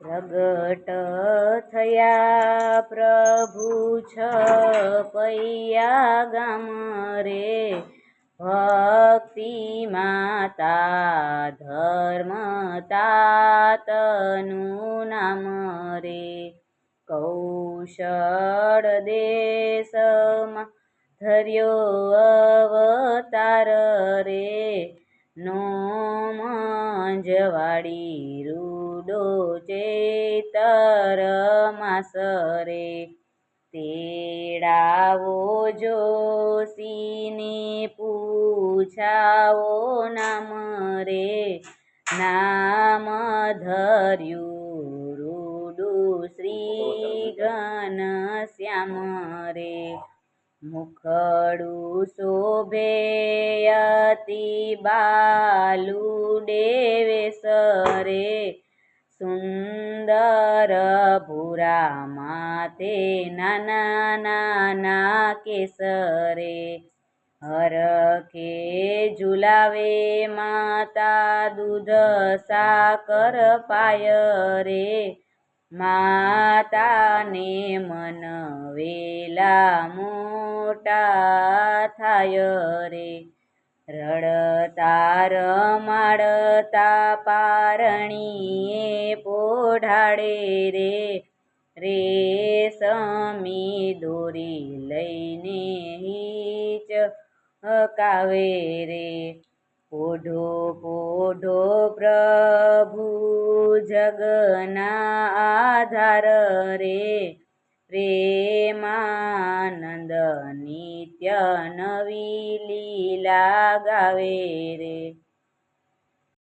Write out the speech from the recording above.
પ્રગટ થયા પ્રભુ છ પૈયા ગામ રે. ભક્તિ માતા, ધર્મ તાતનું નામ રે. કૌશળ દેશમાં ધર્યો અવતાર રે. નો મંજવાડી રૂડો ચેતર માસરે તેડાવો જોશીને પૂછાવો નામ રે નામ ધર્યું રૂડુ શ્રી ઘન શ્યામ રે મુખડું શોભે અતિ બાલુ દેવેશરે સુંદર ભૂરા તે નાના નાના કેસરે હરખે ઝુલાવે માતા દૂધ સાકર પાય રે માતાને મન વેલા મોટા થાય રે. રડતા રમાડતા પારણીએ પોઢાડે રે રે સમી દોરી લઈને હીચ હકાવે રે. પોઢો પોઢો પ્રભુ જગના આધાર રે, પ્રેમાનંદ નિત્ય નવી લીલા ગાવે રે.